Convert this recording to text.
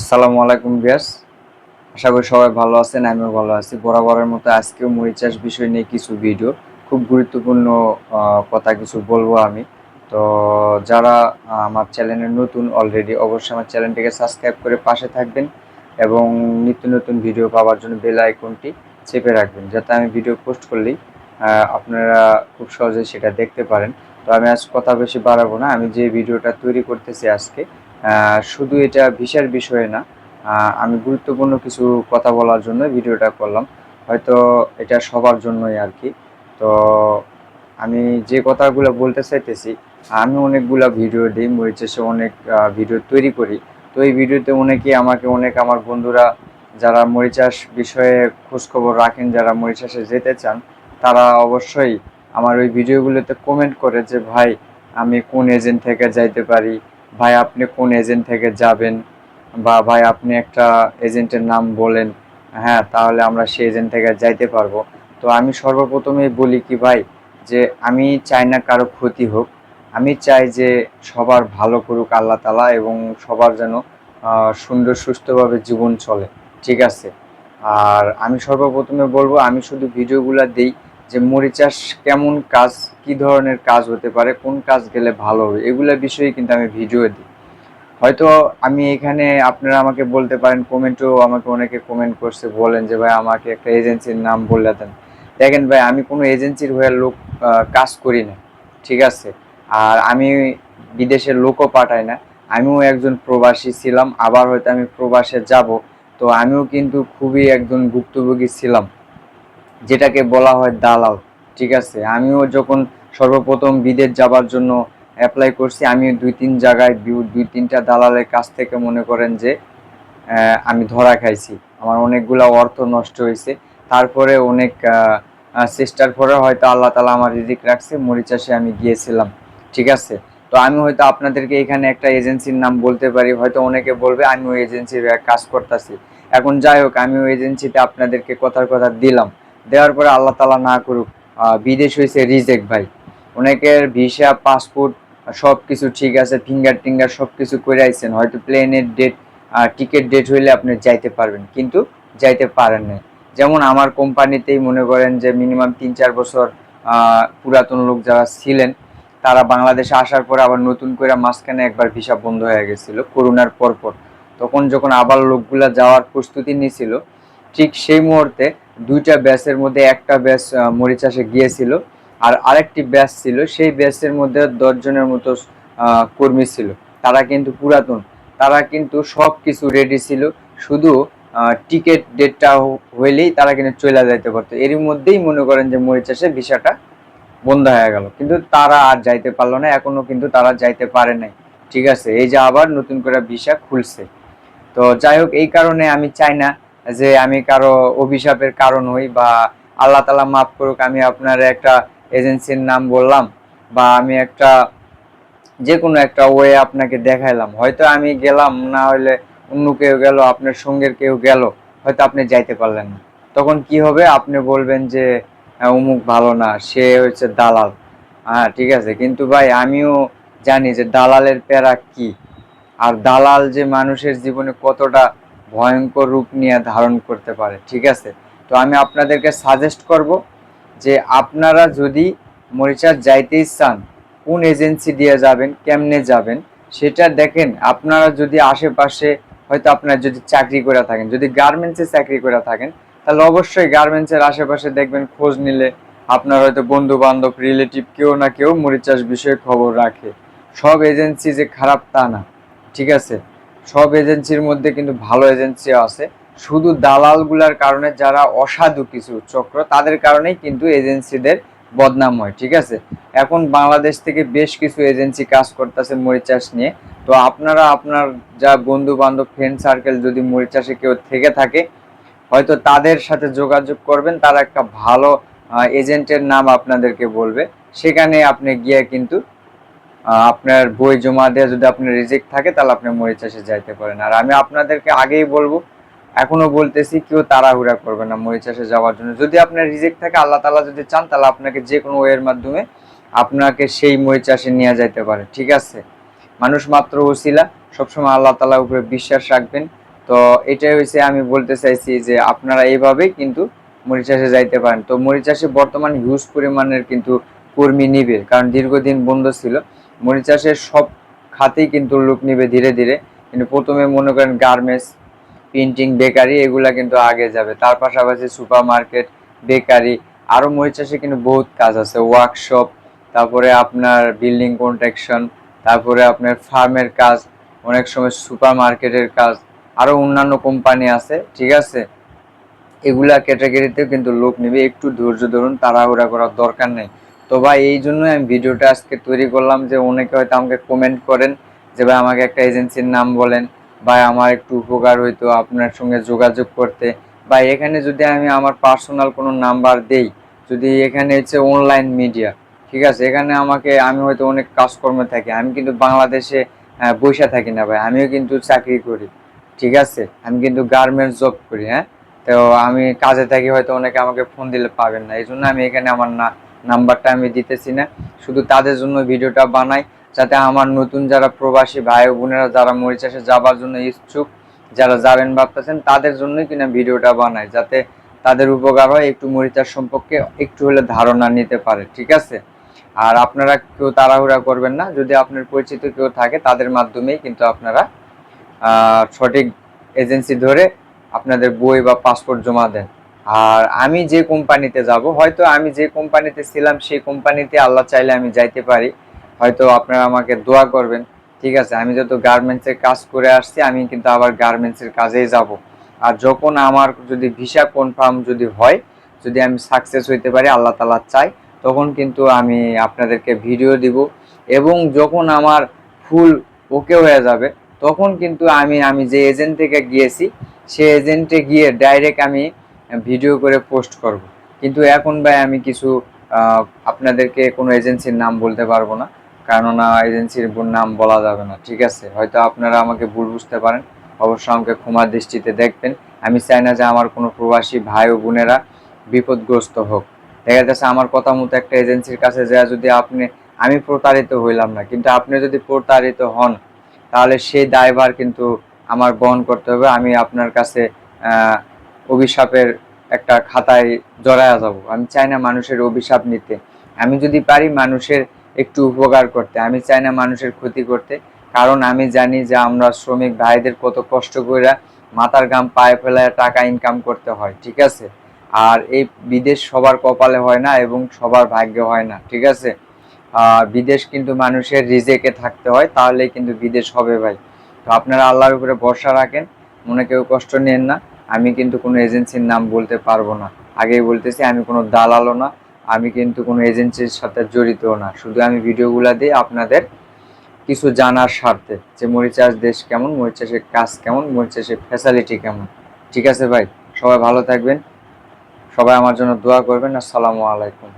আসসালামু আলাইকুম বিয়াস আশা করি সবাই ভালো আছেন, আমিও ভালো আছি। বরাবরের মতো আজকেও মরিচ চাষ বিষয় নিয়ে কিছু ভিডিও খুব গুরুত্বপূর্ণ কথা কিছু বলব আমি। তো যারা আমার চ্যানেলে নতুন অলরেডি অবশ্যই আমার চ্যানেলটিকে সাবস্ক্রাইব করে পাশে থাকবেন এবং নিত্য নতুন ভিডিও পাওয়ার জন্য বেল আইকনটি চেপে রাখবেন, যাতে আমি ভিডিও পোস্ট করলেই আপনারা খুব সহজে সেটা দেখতে পারেন। তো আমি আজ কথা বেশি বাড়াবো না, আমি যে ভিডিওটা তৈরি করতেছি আজকে শুধু এটা ভিসার বিষয়ে না আমি গুরুত্বপূর্ণ কিছু কথা বলার জন্য ভিডিওটা করলাম। হয়তো এটা সবার জন্যই আর কি। তো আমি যে কথাগুলো বলতে চাইতেছি, আমি অনেকগুলা ভিডিও দিই মরিচেসে অনেক ভিডিও তৈরি করি। তো এই ভিডিওতে অনেকেই আমাকে, অনেক আমার বন্ধুরা যারা মরিচাষ বিষয়ে খোঁজখবর রাখেন, যারা মরিচাষে যেতে চান, তারা অবশ্যই আমার ওই ভিডিওগুলোতে কমেন্ট করে যে, ভাই, আমি কোন এজেন্ট থেকে যাইতে পারি? ভাই আপনি কোন এজেন্ট থেকে যাবেন বা ভাই আপনি একটা এজেন্টের নাম বলেন হ্যাঁ তাহলে আমরা সেই এজেন্ট থেকে যাইতে পারব। তো আমি সর্বপ্রথমেই বলি কি ভাই, যে আমি চাই না কারও ক্ষতি হোক, আমি চাই যে সবার ভালো করুক আল্লাহ তালা এবং সবার যেন সুন্দর সুস্থভাবে জীবন চলে, ঠিক আছে? আর আমি সর্বপ্রথমে বলব, আমি শুধু ভিডিওগুলো দিই যে মরিচাষ কেমন কাজ, কি ধরনের কাজ হতে পারে, কোন কাজ গেলে ভালো হবে, এগুলা বিষয়ে কিন্তু আমি ভিডিও দিই। হয়তো আমি এখানে আপনারা আমাকে বলতে পারেন কমেন্টও আমাকে অনেকে কমেন্ট করছে, বলেন যে, ভাই, আমাকে একটা এজেন্সির নাম বলে দেন। দেখেন ভাই, আমি কোনো এজেন্সির হয়ে লোক কাজ করি না, ঠিক আছে? আর আমি বিদেশের লোকও পাঠাই না। আমিও একজন প্রবাসী ছিলাম, আবার হয়তো আমি প্রবাসে যাব, তো আমিও কিন্তু খুবই একজন ভুক্তভোগী ছিলাম। যেটাকে বলা হয় দালাল, ঠিক আছে? আমিও যখন সর্বপ্রথম বিদেশ যাবার জন্য অ্যাপ্লাই করছি আমি দুই তিন জায়গায় দুই তিনটা দালালের কাছ থেকে মনে করেন যে আমি ধরা খাইছি। আমার অনেকগুলা অর্থ নষ্ট হয়েছে তারপরে অনেক চেষ্টার পরে হয়তো আল্লাহ তালা আমার রিজিক রাখছে মরিচাষে আমি গিয়েছিলাম, ঠিক আছে? তো আমি হয়তো আপনাদেরকে এখানে একটা এজেন্সির নাম বলতে পারি, হয়তো অনেকে বলবে, আমি ওই এজেন্সির কাজ করতেছি। এখন যাই হোক, আমি ওই এজেন্সিতে আপনাদেরকে কথার কথা দিলাম। দেওয়ার পরে আল্লাহ তালা না করুক বিদেশ হয়েছে রিজেক্ট ভাই। অনেকের ভিসা, পাসপোর্ট সব কিছু ঠিক আছে, ফিঙ্গার টিঙ্গার সব কিছু করে আইছেন, হয়তো প্লেনের ডেট টিকিট ডেট হইলে আপনি যাইতে পারবেন, কিন্তু যাইতে পারেন না যেমন আমার কোম্পানিতেই মনে করেন যে মিনিমাম তিন চার বছর পুরাতন লোক যারা ছিলেন, তারা বাংলাদেশে আসার পরে আবার নতুন করে মাঝখানে একবার ভিসা বন্ধ হয়ে গেছিল, করোনার পরপর। তখন যখন আবার লোকগুলা যাওয়ার প্রস্তুতি নিয়েছিল ঠিক সেই মুহূর্তে দুইটা ব্যাচের মধ্যে একটা ব্যাচ মরিচাষে গিয়েছিল, আর আরেকটি ব্যাচ ছিল, সেই ব্যাচের মধ্যে দশজনের মতো কর্মী ছিল। তারা কিন্তু পুরাতন। তারা কিন্তু সব কিছু রেডি ছিল। শুধু টিকিট ডেটটা হইলেই তারা কিন্তু চলে যাইতে পারতো। এর মধ্যেই মনে করেন যে মরিচ মরিচাষে ভিসাটা বন্ধ হয়ে গেল। কিন্তু তারা আর যাইতে পারল না এখনও কিন্তু তারা যাইতে পারে নাই। ঠিক আছে, এই যে আবার নতুন করে ভিসা খুলছে। তো যাই হোক, এই কারণে আমি চাই না যে আমি কারও অভিশাপের কারণ হই বা আল্লাহ তালা মাফ করুক আমি আপনার একটা এজেন্সির নাম বললাম বা আমি একটা যে কোনো একটা ওয়ে আপনাকে দেখাইলাম। হয়তো আমি গেলাম না হলে অন্য কেউ গেল আপনার সঙ্গের কেউ গেল হয়তো আপনি যাইতে পারলেন না। তখন কি হবে? আপনি বলবেন যে আহ, অমুক ভালো না সে হচ্ছে দালাল। হ্যাঁ ঠিক আছে। কিন্তু ভাই আমিও জানি যে দালালের প্যারা কি। আর দালাল যে মানুষের জীবনে কতটা ভয়ঙ্কর রূপ নিয়ে ধারণ করতে পারে, ঠিক আছে? তো আমি আপনাদেরকে সাজেস্ট করব যে আপনারা যদি মরিচার যাইতেই চান, কোন এজেন্সি দিয়ে যাবেন, কেমনে যাবেন, সেটা দেখেন, আপনারা যদি আশেপাশে হয়তো আপনার যদি চাকরি করে থাকেন, যদি গার্মেন্টসে চাকরি করে থাকেন, তাহলে অবশ্যই গার্মেন্টসের আশেপাশে দেখবেন, খোঁজ নিলে আপনার হয়তো বন্ধু বান্ধব রিলেটিভ কেউ না কেউ মরিচাষ বিষয়ে খবর রাখে। সব এজেন্সি যে খারাপ তা না, ঠিক আছে? সব এজেন্সির মধ্যে কিন্তু ভালো এজেন্সি আছে। শুধু দালালগুলার কারণে যারা অসাধু কিছু চক্র, তাদের কারণেই কিন্তু এজেন্সিদের বদনাম হয়, ঠিক আছে? এখন বাংলাদেশ থেকে বেশ কিছু এজেন্সি কাজ করতেছে মরিচাষ নিয়ে। তো আপনারা, আপনার যা বন্ধু বান্ধব ফ্রেন্ড সার্কেল যদি মরিচাষে কেউ থেকে থাকে, হয়তো তাদের সাথে যোগাযোগ করবেন, তারা একটা ভালো এজেন্টের নাম আপনাদেরকে বলবে। সেখানে আপনি গিয়ে কিন্তু আপনার বই জমা দেওয়া যদি আপনার রিজেক্ট থাকে, তাহলে আপনি মরিচাষে যাইতে পারেন। আর আমি আপনাদেরকে আগেই বলব, এখনও বলতেছি কেউ তাড়াহুড়া করবে না মরিচাষে যাওয়ার জন্য। যদি আপনার রিজেক্ট থাকে, আল্লাহ তালা যদি চান, তাহলে আপনাকে যে কোনো ওয়ের মাধ্যমে আপনাকে সেই মরিচাষে নিয়ে যাইতে পারে। ঠিক আছে? মানুষ মাত্র ওসিলা। সবসময় আল্লাহ তালার উপরে বিশ্বাস রাখবেন। তো এটাই হয়েছে আমি বলতে চাইছি যে আপনারা এইভাবেই কিন্তু মরিচ চাষে যাইতে পারেন। তো মরিচ চাষে বর্তমান হিউজ পরিমাণের কিন্তু কর্মী নিবে, কারণ দীর্ঘদিন বন্ধ ছিল। মরিচ চাষের সব খাতেই কিন্তু লোক নিবে ধীরে ধীরে। কিন্তু প্রথমে মনে করেন গার্মেন্টস, প্রিন্টিং, বেকারি, এগুলা কিন্তু আগে যাবে। তার পাশাপাশি সুপার মার্কেট বেকারি আরও মরিচ চাষে কিন্তু বহুত কাজ আছে। ওয়ার্কশপ তারপরে আপনার বিল্ডিং কন্ট্রাকশন তারপরে আপনার ফার্মের কাজ, অনেক সময় সুপার মার্কেটের কাজ আরও অন্যান্য কোম্পানি আছে, ঠিক আছে? এগুলা ক্যাটাগরিতেও কিন্তু লোক নেবে। একটু ধৈর্য ধরুন, তাড়াহুড়া করার দরকার নেই। তো ভাই, এই জন্যই আমি ভিডিওটা আজকে তৈরি করলাম যে অনেকে হয়তো আমাকে কমেন্ট করেন যে ভাই, আমাকে একটা এজেন্সির নাম বলেন। বা আমার একটু উপকার হইতো আপনার সঙ্গে যোগাযোগ করতে। বা এখানে যদি আমি আমার পার্সোনাল কোনো নাম্বার দেই, যদি এখানে হচ্ছে অনলাইন মিডিয়া ঠিক আছে? এখানে আমাকে, আমি হয়তো অনেক কাজকর্মে থাকি। আমি কিন্তু বাংলাদেশে বসে থাকি না ভাই। আমিও কিন্তু চাকরি করি, ঠিক আছে? আমি কিন্তু গার্মেন্টস জব করি হ্যাঁ? তো আমি কাজে থাকি, হয়তো অনেকে আমাকে ফোন দিলে পাবেন না। এই জন্য আমি এখানে আমার না নাম্বারটা আমি দিতেছি না। শুধু তাদের জন্য ভিডিওটা বানাই, যাতে আমার নতুন যারা প্রবাসী ভাই বোনেরা যারা মরিচাষে যাবার জন্য ইচ্ছুক, যারা যাবেন ভাবতেছেন, তাদের জন্যই কিনা ভিডিওটা বানাই, যাতে তাদের উপকার হয় একটু মরিচাষ সম্পর্কে একটু হলে ধারণা নিতে পারে, ঠিক আছে? আর আপনারা কেউ তাড়াহুড়া করবেন না, যদি আপনার পরিচিত কেউ থাকে, তাদের মাধ্যমেই কিন্তু আপনারা সঠিক এজেন্সি ধরে আপনাদের বই বা পাসপোর্ট জমা দেন। আর আমি যে কোম্পানিতে যাব, হয়তো আমি যে কোম্পানিতে ছিলাম, সেই কোম্পানিতে আল্লাহ চাইলে আমি যাইতে পারি। হয়তো আপনারা আমাকে দোয়া করবেন, ঠিক আছে? আমি যত গার্মেন্টসের কাজ করে আসছি, আমি কিন্তু আবার গার্মেন্টসের কাজেই যাব। আর যখন আমার যদি ভিসা কনফার্ম যদি হয়, যদি আমি সাকসেস হইতে পারি, আল্লাহ তালা চাই তখন কিন্তু আমি আপনাদেরকে ভিডিও দিব। এবং যখন আমার ফুল ওকে হয়ে যাবে, তখন কিন্তু আমি আমি যে এজেন্ট থেকে গিয়েছি, সে এজেন্টে গিয়ে ডাইরেক্ট আমি ভিডিও করে পোস্ট করব। কিন্তু এখন ভাই আমি কিছু আপনাদেরকে কোনো এজেন্সির নাম বলতে পারব না। কেননা এজেন্সির নাম বলা যাবে না, ঠিক আছে? হয়তো আপনারা আমাকে ভুল বুঝতে পারেন। অবশ্য আমাকে ক্ষমার দৃষ্টিতে দেখবেন। আমি চাই না যে আমার কোনো প্রবাসী ভাই ও বোনেরা বিপদগ্রস্ত হোক। দেখা যাচ্ছে আমার কথা মতো একটা এজেন্সির কাছে যা যদি আপনি, আমি প্রতারিত হইলাম না, কিন্তু আপনি যদি প্রতারিত হন, তাহলে সেই দায়ভার কিন্তু আমার বহন করতে হবে। আমি আপনার কাছে অভিশাপের একটা খাতায় জড়ায়া যাব। আমি চাই না মানুষের অভিশাপ নিতে। আমি যদি পারি মানুষের একটু উপকার করতে, আমি চাই না মানুষের ক্ষতি করতে। কারণ আমি জানি যে আমরা শ্রমিক ভাইদের কত কষ্ট করে মাথার গাম পায়ে ফেলায় টাকা ইনকাম করতে হয়, ঠিক আছে? আর এই বিদেশ সবার কপালে হয় না এবং সবার ভাগ্যে হয় না, ঠিক আছে? বিদেশ কিন্তু মানুষের রিজেকে থাকতে হয় তাহলে কিন্তু বিদেশ হবে ভাই। তো আপনারা আল্লাহর উপরে ভরসা রাখেন, মনে কেউ কষ্ট নেন না। আমি কিন্তু কোনো এজেন্সির নাম বলতে পারব না। আগেই বলতেছি, আমি কোনো দালালও না, আমি কিন্তু কোনো এজেন্সির সাথে জড়িতও না। শুধু আমি ভিডিওগুলো দিই আপনাদের কিছু জানার স্বার্থে যে মরিচাষ দেশ কেমন মরিচাষের কাজ কেমন মরিচাষের ফ্যাসিলিটি কেমন। ঠিক আছে ভাই, সবাই ভালো থাকবেন, সবাই আমার জন্য দোয়া করবেন। আসসালামু আলাইকুম।